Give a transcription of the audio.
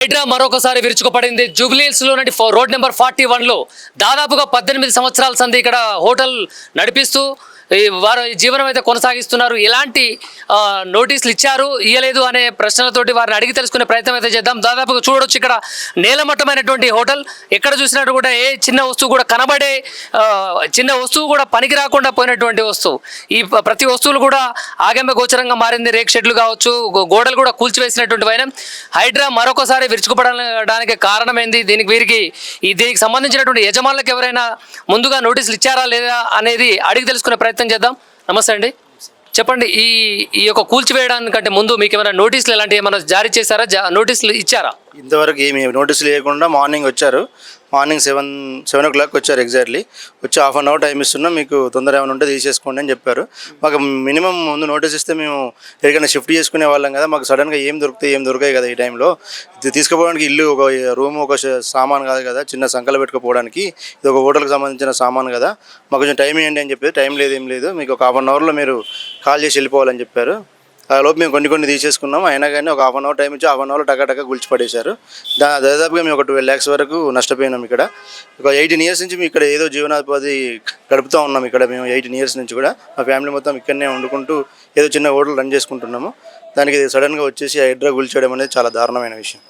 హైడ్రా మరొకసారి విరుచుకుపడింది. జూబ్లీహిల్స్లో road number forty వన్లో దాదాపుగా పద్దెనిమిది సంవత్సరాల సంది ఇక్కడ హోటల్ నడిపిస్తూ వారు జీవనం అయితే కొనసాగిస్తున్నారు. ఎలాంటి నోటీసులు ఇచ్చారు ఇయ్యలేదు అనే ప్రశ్నలతోటి వారిని అడిగి తెలుసుకునే ప్రయత్నం అయితే చేద్దాం. దాదాపుగా చూడొచ్చు ఇక్కడ నేలమట్టమైనటువంటి హోటల్. ఎక్కడ చూసినట్టు కూడా ఏ చిన్న వస్తువు కూడా కనబడే చిన్న వస్తువు కూడా పనికి రాకుండా పోయినటువంటి వస్తువు. ఈ ప్రతి వస్తువులు కూడా ఆగమ్య గోచరంగా మారింది. రేక్ షెడ్లు కావచ్చు గోడలు కూడా కూల్చివేసినటువంటి వైనం. హైడ్రా మరొకసారి విరుచుకుపడడానికి కారణం ఏంది దీనికి వీరికి ఈ దీనికి సంబంధించినటువంటి యజమానులకు ఎవరైనా ముందుగా నోటీసులు ఇచ్చారా లేదా అనేది అడిగి తెలుసుకునే ప్రయత్నం చేద్దాం. నమస్తే అండి. చెప్పండి ఈ ఈ యొక్క కూల్చివేయడానికంటే ముందు మీకు ఏమైనా నోటీసులు ఎలాంటివి ఏమైనా జారీ చేశారా? జా- నోటీసులు ఇచ్చారా? ఇంతవరకు ఏమి నోటీసులు లేకుండా మార్నింగ్ వచ్చారు. Morning seven seven o'clock వచ్చారు ఎగ్జాక్ట్లీ. వచ్చి హాఫ్ అన్ అవర్ టైం ఇస్తున్నా. మీకు తొందర ఏమైనా ఉంటే తీసేసుకోండి అని చెప్పారు. మాకు మినిమం ముందు నోటీస్ ఇస్తే మేము ఎక్కడికైనా షిఫ్ట్ చేసుకునే వాళ్ళం కదా. మాకు సడన్గా ఏం దొరుకుతాయి ఏం దొరకాయి కదా ఈ టైంలో. ఇది తీసుకుపోవడానికి ఇల్లు ఒక రూమ్ ఒక సామాన్ కాదు కదా. చిన్న సంకలు పెట్టుకుపోవడానికి ఇది ఒక హోటల్కి సంబంధించిన సామాన్ కదా. మాకు కొంచెం టైం ఇవ్వండి అని చెప్పి టైం లేదు ఏం లేదు. మీకు ఒక హాఫ్ అన్ అవర్లో మీరు కాల్ చేసి వెళ్ళిపోవాలని చెప్పారు. లోపు మేము కొన్ని కొన్ని తీసేసుకున్నాం. అయినా కానీ ఒక హాఫ్ అన్ అవర్ టైం ఇచ్చి హాఫ్ అన్ అవర్లో టకా టకా గుల్చి దా దాదాపుగా మేము ఒక ట్వెల్వ్ ల్యాక్స్ వరకు నష్టపోయినాం ఇక్కడ. ఒక ఎయిటీన్ ఇయర్స్ నుంచి మేము ఇక్కడ ఏదో జీవనోపాధి గడుపుతూ ఉన్నాం ఇక్కడ మేము ఎయిటీన్ ఇయర్స్ నుంచి కూడా. మా ఫ్యామిలీ మొత్తం ఇక్కడనే వండుకుంటూ ఏదో చిన్న హోటల్ రన్ చేసుకుంటున్నాము. దానికి సడన్గా వచ్చేసి హైడ్రా గుల్చేయడం అనేది చాలా దారుణమైన విషయం.